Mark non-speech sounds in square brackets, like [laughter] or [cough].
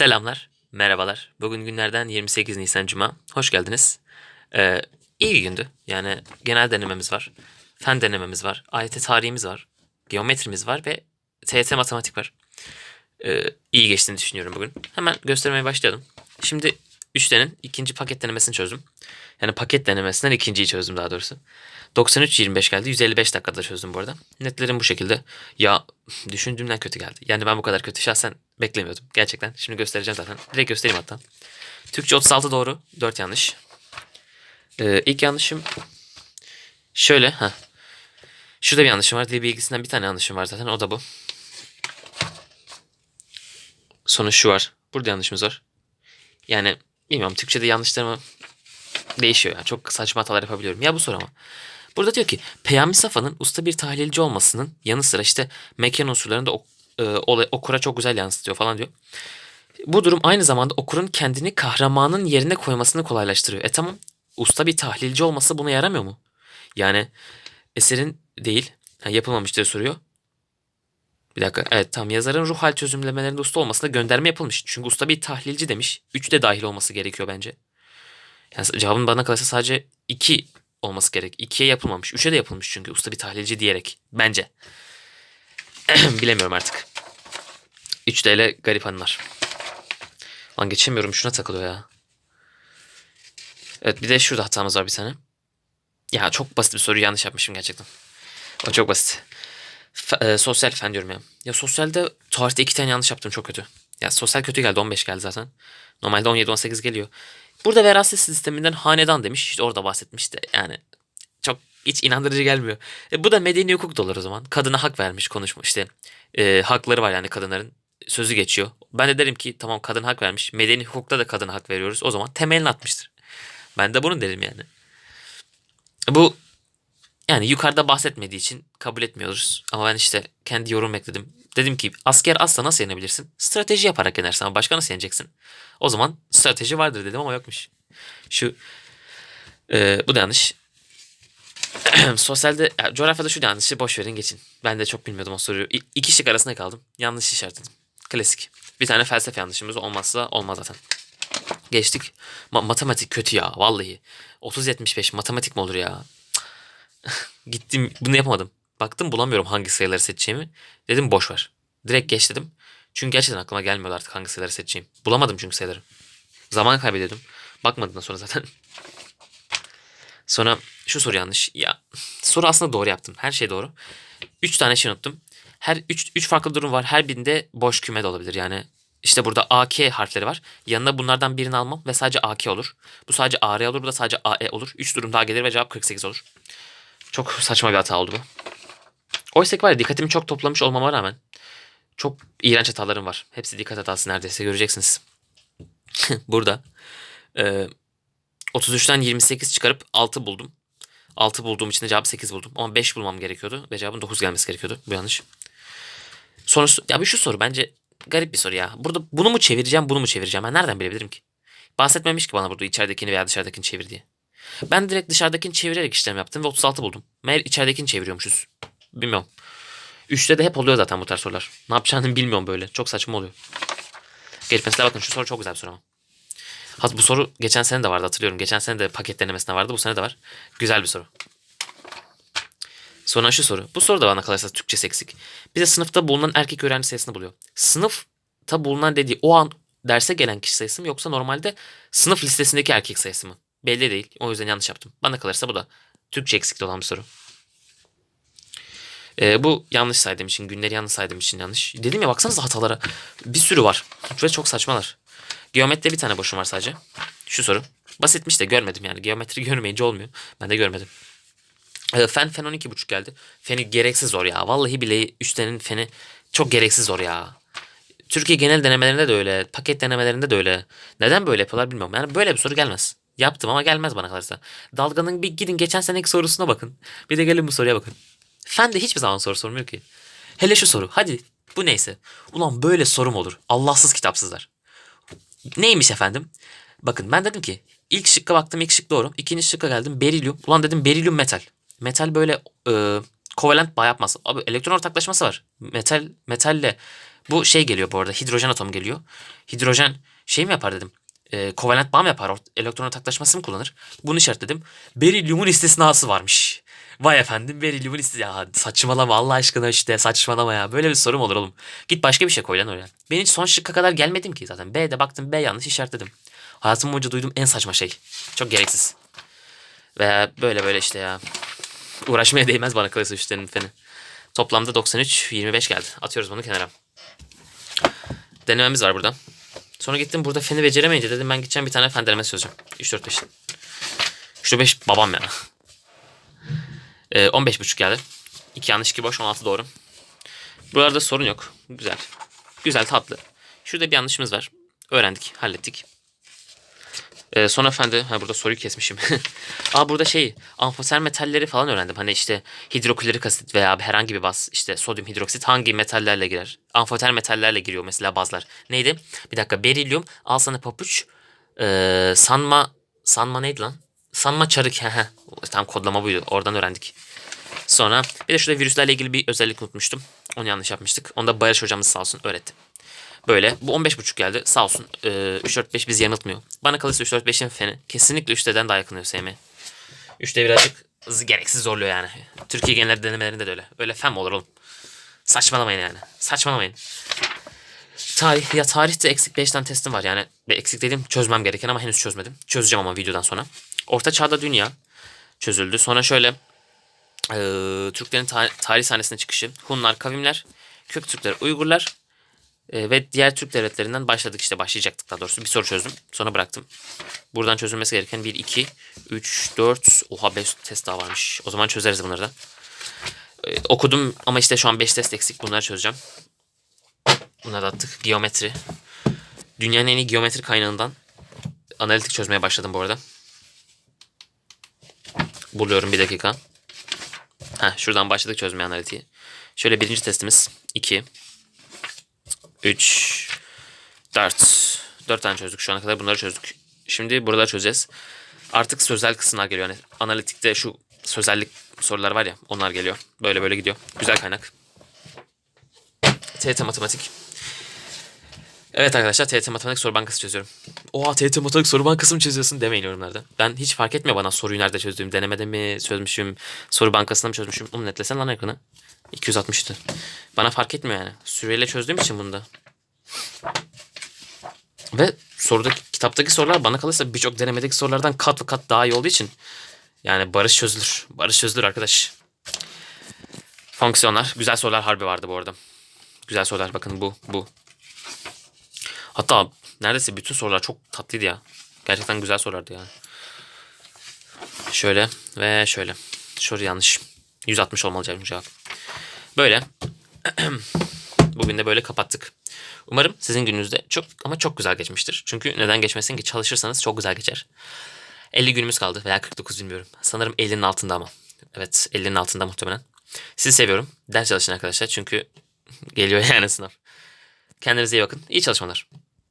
Selamlar, merhabalar. Bugün günlerden 28 Nisan Cuma. Hoş geldiniz. Ee, iyi bir gündü. Yani genel denememiz var. Fen denememiz var. AYT tarihimiz var. Geometrimiz var ve TYT matematik var. Ee, iyi geçtiğini düşünüyorum bugün. Hemen göstermeye başlayalım. Şimdi 3'tenin ikinci paket denemesini çözdüm. Yani paket denemesinden ikinciyi çözdüm daha doğrusu. 93-25 geldi. 155 dakikada çözdüm bu arada. Netlerim bu şekilde. Ya [laughs] düşündüğümden kötü geldi. Yani ben bu kadar kötü şahsen beklemiyordum. Gerçekten. Şimdi göstereceğim zaten. Direkt göstereyim hatta. Türkçe 36 doğru. 4 yanlış. Ee, ilk yanlışım şöyle. ha. Şurada bir yanlışım var. Dil bilgisinden bir tane yanlışım var zaten. O da bu. Sonra şu var. Burada yanlışımız var. Yani bilmiyorum Türkçe'de yanlışlarımı değişiyor yani. Çok saçma hatalar yapabiliyorum. Ya bu soru ama. Burada diyor ki Peyami Safa'nın usta bir tahlilci olmasının yanı sıra işte mekan unsurlarını da e, olay- okura çok güzel yansıtıyor falan diyor. Bu durum aynı zamanda okurun kendini kahramanın yerine koymasını kolaylaştırıyor. E tamam usta bir tahlilci olması buna yaramıyor mu? Yani eserin değil yapılmamış diye soruyor. Bir dakika. Evet tam yazarın ruh hal çözümlemelerinde usta olmasına gönderme yapılmış. Çünkü usta bir tahlilci demiş. 3 de dahil olması gerekiyor bence. Yani cevabın bana kalırsa sadece 2 olması gerek. 2'ye yapılmamış. 3'e de yapılmış çünkü usta bir tahlilci diyerek. Bence. [clears throat] Bilemiyorum artık. 3 ile garip anılar. Lan geçemiyorum şuna takılıyor ya. Evet bir de şurada hatamız var bir tane. Ya çok basit bir soru yanlış yapmışım gerçekten. O çok basit. F- e, sosyal fen diyorum ya. Ya sosyalde tarihte iki tane yanlış yaptım çok kötü. Ya sosyal kötü geldi 15 geldi zaten. Normalde 17-18 geliyor. Burada veraset sisteminden hanedan demiş. İşte orada bahsetmişti. Yani çok hiç inandırıcı gelmiyor. E, bu da medeni hukuk da olur o zaman. Kadına hak vermiş konuşma işte. E, hakları var yani kadınların. Sözü geçiyor. Ben de derim ki tamam kadın hak vermiş. Medeni hukukta da kadına hak veriyoruz. O zaman temelini atmıştır. Ben de bunu derim yani. Bu yani yukarıda bahsetmediği için kabul etmiyoruz. Ama ben işte kendi yorum ekledim. Dedim ki asker asla nasıl yenebilirsin? Strateji yaparak yenersin ama başka nasıl yeneceksin? O zaman strateji vardır dedim ama yokmuş. Şu e, bu da yanlış. [clears throat] Sosyalde, ya, coğrafyada şu yanlışı boş verin geçin. Ben de çok bilmiyordum o soruyu. İ- iki şık arasında kaldım. Yanlış işaretledim. Klasik. Bir tane felsefe yanlışımız olmazsa olmaz zaten. Geçtik. Ma- matematik kötü ya vallahi. 30-75 matematik mi olur ya? [laughs] Gittim bunu yapamadım. Baktım bulamıyorum hangi sayıları seçeceğimi. Dedim boş ver. Direkt geç dedim. Çünkü gerçekten aklıma gelmiyordu artık hangi sayıları seçeceğim. Bulamadım çünkü sayıları. Zaman kaybediyordum. Bakmadım sonra zaten. Sonra şu soru yanlış. Ya soru aslında doğru yaptım. Her şey doğru. 3 tane şey unuttum. Her 3 3 farklı durum var. Her birinde boş küme de olabilir. Yani işte burada AK harfleri var. Yanına bunlardan birini almam ve sadece AK olur. Bu sadece AR olur. Bu da sadece AE olur. 3 durum daha gelir ve cevap 48 olur. Çok saçma bir hata oldu bu. Oysa ki var ya dikkatimi çok toplamış olmama rağmen çok iğrenç hatalarım var. Hepsi dikkat hatası neredeyse göreceksiniz. [laughs] Burada e, 33'ten 28 çıkarıp 6 buldum. 6 bulduğum için de cevabı 8 buldum. Ama 5 bulmam gerekiyordu ve cevabın 9 gelmesi gerekiyordu. Bu yanlış. Sonrası ya bir şu soru bence garip bir soru ya. Burada bunu mu çevireceğim bunu mu çevireceğim ben nereden bilebilirim ki? Bahsetmemiş ki bana burada içeridekini veya dışarıdakini çevir diye. Ben direkt dışarıdakini çevirerek işlem yaptım ve 36 buldum. Meğer içeridekini çeviriyormuşuz. Bilmiyorum. Üçte de hep oluyor zaten bu tarz sorular. Ne yapacağını bilmiyorum böyle. Çok saçma oluyor. Geç mesela bakın şu soru çok güzel bir soru ama. Hat bu soru geçen sene de vardı hatırlıyorum. Geçen sene de paket denemesinde vardı. Bu sene de var. Güzel bir soru. Sonra şu soru. Bu soru da bana kalırsa Türkçe eksik. Bize sınıfta bulunan erkek öğrenci sayısını buluyor. Sınıfta bulunan dediği o an derse gelen kişi sayısı mı yoksa normalde sınıf listesindeki erkek sayısı mı? Belli değil. O yüzden yanlış yaptım. Bana kalırsa bu da Türkçe eksikte olan bir soru. Ee, bu yanlış saydığım için, günleri yanlış saydığım için yanlış. Dedim ya baksanıza hatalara. Bir sürü var. Ve çok saçmalar. Geometride bir tane boşum var sadece. Şu soru. Basitmiş de görmedim yani. Geometri görmeyince olmuyor. Ben de görmedim. Ee, fen fen 12.5 geldi. Feni gereksiz zor ya. Vallahi bile üstlerin feni çok gereksiz zor ya. Türkiye genel denemelerinde de öyle. Paket denemelerinde de öyle. Neden böyle yapıyorlar bilmiyorum. Yani böyle bir soru gelmez. Yaptım ama gelmez bana kalırsa. Dalganın bir gidin geçen seneki sorusuna bakın. Bir de gelin bu soruya bakın. Fen de hiçbir zaman soru sormuyor ki. Hele şu soru. Hadi bu neyse. Ulan böyle sorum olur. Allahsız kitapsızlar. Neymiş efendim? Bakın ben dedim ki ilk şıkka baktım ilk şık doğru. İkinci şıkka geldim berilyum. Ulan dedim berilyum metal. Metal böyle e, kovalent bağ yapmaz. Abi elektron ortaklaşması var. Metal metalle Bu şey geliyor bu arada. Hidrojen atomu geliyor. Hidrojen şey mi yapar dedim. E, kovalent bağ mı yapar? Elektron taklaşması mı kullanır? Bunu işaretledim. Berilyumun istisnası varmış. Vay efendim berilyumun istisnası. Ya saçmalama Allah aşkına işte saçmalama ya. Böyle bir soru mu olur oğlum? Git başka bir şey koy lan oraya. Ben hiç son şıkka kadar gelmedim ki zaten. B'de baktım B yanlış işaretledim. Hayatım boyunca duyduğum en saçma şey. Çok gereksiz. Ve böyle böyle işte ya. Uğraşmaya değmez bana kalırsa üçlerin feni. Toplamda 93, 25 geldi. Atıyoruz bunu kenara. Denememiz var burada. Sonra gittim burada feni beceremeyince dedim ben gideceğim bir tane fen denemesi çözeceğim. 3, 4, 5. 3, 5 babam ya. Ee, 15 buçuk geldi. 2 yanlış 2 boş 16 doğru. Buralarda sorun yok. Güzel. Güzel tatlı. Şurada bir yanlışımız var. Öğrendik, hallettik. Ee, sonra fen de ha burada soruyu kesmişim. [laughs] Aa burada şey amfoter metalleri falan öğrendim. Hani işte hidroklorik asit veya herhangi bir baz işte sodyum hidroksit hangi metallerle girer? Amfoter metallerle giriyor mesela bazlar. Neydi? Bir dakika berilyum, al sana papuç, ee, sanma sanma neydi lan? Sanma çarık. Tam kodlama buydu. Oradan öğrendik. Sonra bir de şurada virüslerle ilgili bir özellik unutmuştum. Onu yanlış yapmıştık. Onu da Barış hocamız sağ olsun öğretti. Böyle. Bu 15.5 geldi. Sağ olsun. Ee, 3-4-5 bizi yanıltmıyor. Bana kalırsa 3-4-5'in feni kesinlikle 3'ten daha yakın ÖSYM. 3'te birazcık gereksiz zorluyor yani. Türkiye genel denemelerinde de öyle. Öyle fen olur oğlum? Saçmalamayın yani. Saçmalamayın. Tarih ya tarihte eksik 5 tane testim var yani. Eksik dediğim çözmem gereken ama henüz çözmedim. Çözeceğim ama videodan sonra. Orta Çağ'da Dünya çözüldü. Sonra şöyle eee, Türklerin ta- tarih sahnesine çıkışı. Hunlar, Kavimler, Köktürkler, Uygurlar e, ve diğer Türk devletlerinden başladık işte başlayacaktık daha doğrusu. Bir soru çözdüm. Sonra bıraktım. Buradan çözülmesi gereken 1, 2, 3, 4, oha 5 test daha varmış. O zaman çözeriz bunları da. E, okudum ama işte şu an 5 test eksik. Bunları çözeceğim. Bunları da attık. Geometri. Dünyanın en iyi geometri kaynağından analitik çözmeye başladım bu arada. Buluyorum bir dakika. Heh, şuradan başladık çözmeye analitiği. Şöyle birinci testimiz 2, 3, 4. 4 tane çözdük şu ana kadar bunları çözdük. Şimdi buraları çözeceğiz. Artık sözel kısımlar geliyor. Yani analitikte şu sözellik sorular var ya onlar geliyor. Böyle böyle gidiyor. Güzel kaynak. TET matematik. Evet arkadaşlar TET matematik soru bankası çözüyorum. Oha TET matematik soru bankası mı çözüyorsun demeyin yorumlarda. Ben hiç fark etmiyor bana soruyu nerede çözdüğüm. Denemede mi çözmüşüm, soru bankasında mı çözmüşüm. Oğlum netlesen lan ekranı. 260'tı. Bana fark etmiyor yani. Süreyle çözdüğüm için bunda. Ve sorudaki kitaptaki sorular bana kalırsa birçok denemedeki sorulardan kat ve kat daha iyi olduğu için yani barış çözülür. Barış çözülür arkadaş. Fonksiyonlar. Güzel sorular harbi vardı bu arada. Güzel sorular. Bakın bu. Bu. Hatta neredeyse bütün sorular çok tatlıydı ya. Gerçekten güzel sorulardı yani. Şöyle ve şöyle. Soru yanlış. 160 olmalı cevap. Böyle. [clears throat] Bugün de böyle kapattık. Umarım sizin gününüzde çok ama çok güzel geçmiştir. Çünkü neden geçmesin ki çalışırsanız çok güzel geçer. 50 günümüz kaldı veya 49 bilmiyorum. Sanırım 50'nin altında ama. Evet 50'nin altında muhtemelen. Sizi seviyorum. Ders çalışın arkadaşlar çünkü [laughs] geliyor yani sınav. Kendinize iyi bakın. İyi çalışmalar.